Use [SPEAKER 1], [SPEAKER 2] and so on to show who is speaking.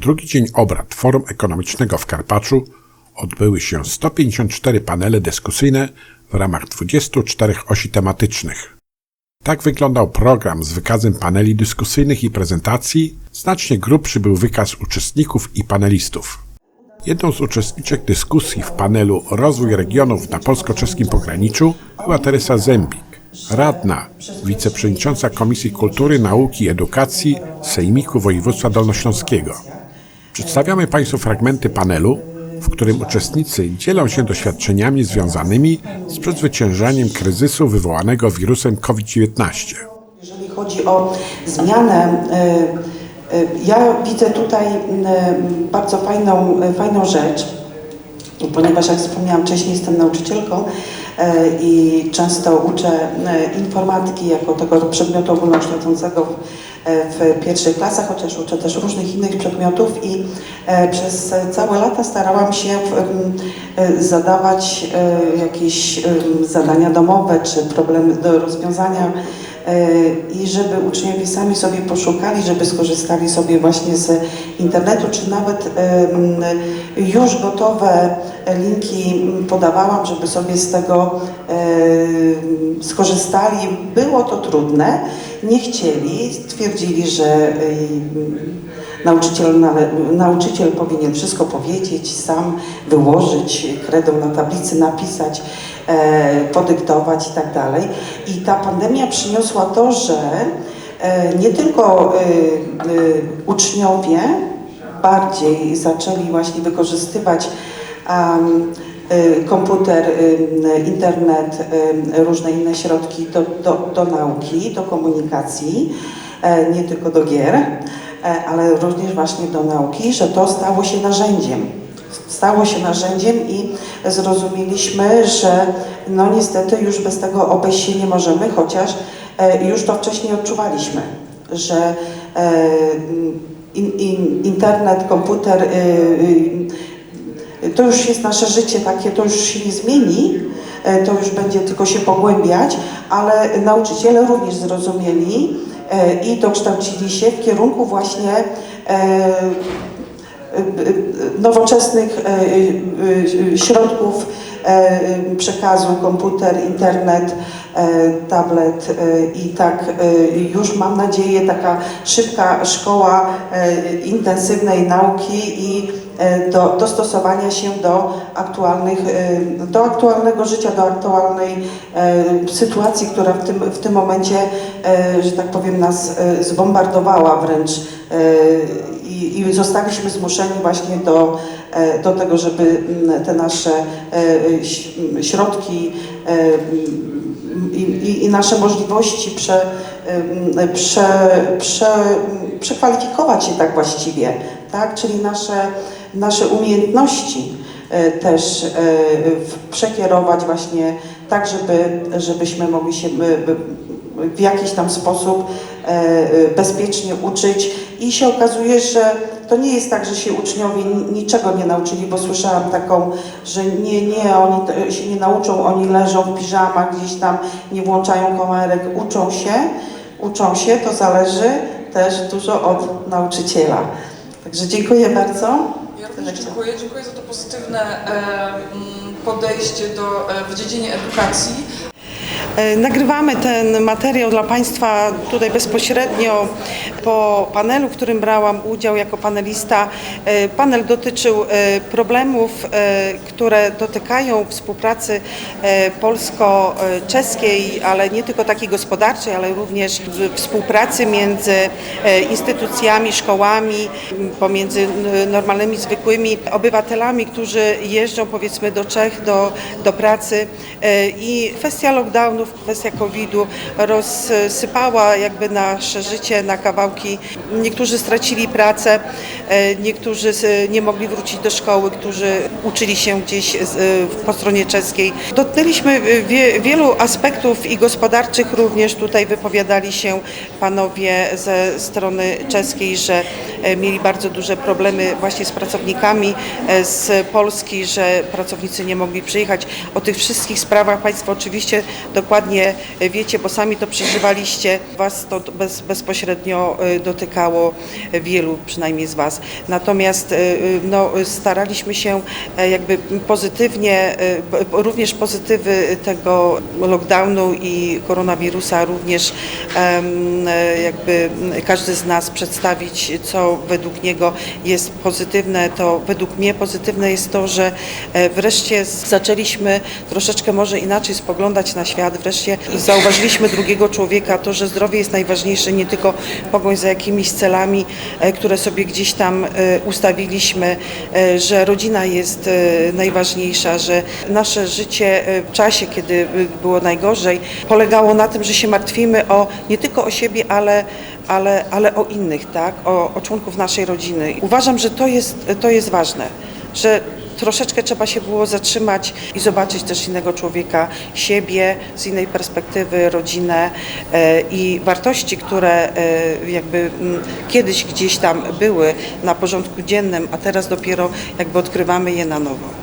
[SPEAKER 1] drugi dzień obrad Forum Ekonomicznego w Karpaczu odbyły się 154 panele dyskusyjne w ramach 24 osi tematycznych. Tak wyglądał program z wykazem paneli dyskusyjnych i prezentacji. Znacznie grubszy był wykaz uczestników i panelistów. Jedną z uczestniczek dyskusji w panelu Rozwój regionów na polsko-czeskim pograniczu była Teresa Zembik, radna, wiceprzewodnicząca Komisji Kultury, Nauki i Edukacji Sejmiku Województwa Dolnośląskiego. Przedstawiamy Państwu fragmenty panelu, w którym uczestnicy dzielą się doświadczeniami związanymi z przezwyciężaniem kryzysu wywołanego wirusem COVID-19.
[SPEAKER 2] Jeżeli chodzi o zmianę, y, y, ja widzę tutaj bardzo fajną, fajną rzecz, ponieważ jak wspomniałam wcześniej, jestem nauczycielką i często uczę informatyki jako tego przedmiotu ogólnokształcącego w pierwszych klasach, chociaż uczę też różnych innych przedmiotów i przez całe lata starałam się zadawać jakieś zadania domowe czy problemy do rozwiązania i żeby uczniowie sami sobie poszukali, żeby skorzystali sobie właśnie z internetu, czy nawet już gotowe linki podawałam, żeby sobie z tego skorzystali. Było to trudne, nie chcieli, twierdzili, że nauczyciel, nauczyciel powinien wszystko powiedzieć, sam wyłożyć, kredą na tablicy napisać podyktować i tak dalej. I ta pandemia przyniosła to, że nie tylko uczniowie bardziej zaczęli właśnie wykorzystywać komputer, internet, różne inne środki do, do, do nauki, do komunikacji, nie tylko do gier, ale również właśnie do nauki, że to stało się narzędziem. Stało się narzędziem i zrozumieliśmy, że no niestety już bez tego obejść się nie możemy, chociaż już to wcześniej odczuwaliśmy, że in, in, internet, komputer to już jest nasze życie takie, to już się nie zmieni, to już będzie tylko się pogłębiać, ale nauczyciele również zrozumieli i dokształcili się w kierunku właśnie nowoczesnych środków przekazu, komputer, internet, tablet i tak już mam nadzieję taka szybka szkoła intensywnej nauki i do dostosowania się do aktualnych, do aktualnego życia, do aktualnej sytuacji, która w tym, w tym momencie, że tak powiem, nas zbombardowała wręcz i, i zostaliśmy zmuszeni właśnie do, do tego, żeby te nasze środki i, i nasze możliwości prze, prze, prze, przekwalifikować się tak właściwie, tak? czyli nasze, nasze umiejętności też przekierować właśnie tak, żeby, żebyśmy mogli się w jakiś tam sposób bezpiecznie uczyć i się okazuje, że to nie jest tak, że się uczniowie niczego nie nauczyli, bo słyszałam taką, że nie, nie, oni się nie nauczą, oni leżą w piżamach gdzieś tam, nie włączają kamerek, uczą się, uczą się, to zależy też dużo od nauczyciela. Także dziękuję bardzo.
[SPEAKER 3] Ja również dziękuję, dziękuję za to pozytywne podejście do, w dziedzinie edukacji.
[SPEAKER 2] Nagrywamy ten materiał dla Państwa tutaj bezpośrednio po panelu, w którym brałam udział jako panelista. Panel dotyczył problemów, które dotykają współpracy polsko-czeskiej, ale nie tylko takiej gospodarczej, ale również współpracy między instytucjami, szkołami, pomiędzy normalnymi, zwykłymi obywatelami, którzy jeżdżą powiedzmy do Czech, do, do pracy i kwestia lockdownów, kwestia COVID-u rozsypała jakby nasze życie na kawałki. Niektórzy stracili pracę, niektórzy nie mogli wrócić do szkoły, którzy uczyli się gdzieś po stronie czeskiej. Dotknęliśmy wie, wielu aspektów i gospodarczych również tutaj wypowiadali się panowie ze strony czeskiej, że e, mieli bardzo duże problemy właśnie z pracownikami e, z Polski, że pracownicy nie mogli przyjechać. O tych wszystkich sprawach Państwo oczywiście dokładnie e, wiecie, bo sami to przeżywaliście. Was to bez, bezpośrednio e, dotykało wielu, przynajmniej z Was. Natomiast e, no, staraliśmy się e, jakby pozytywnie, e, również pozytywy tego lockdownu i koronawirusa również e, jakby każdy z nas przedstawić, co według niego jest pozytywne. To według mnie pozytywne jest to, że e, wreszcie zaczęliśmy troszeczkę może inaczej spoglądać na świat. Wreszcie zauważyliśmy drugiego człowieka, to, że zdrowie jest najważniejsze, nie tylko pogoń za jakimiś celami, e, które sobie gdzieś tam e, ustawiliśmy, że rodzina jest najważniejsza, że nasze życie w czasie, kiedy było najgorzej, polegało na tym, że się martwimy o nie tylko o siebie, ale, ale, ale o innych, tak? o, o członków naszej rodziny. Uważam, że to jest, to jest ważne, że troszeczkę trzeba się było zatrzymać i zobaczyć też innego człowieka, siebie z innej perspektywy, rodzinę e, i wartości, które e, jakby mm, kiedyś gdzieś tam były na porządku dziennym, a teraz dopiero jakby odkrywamy je na nowo.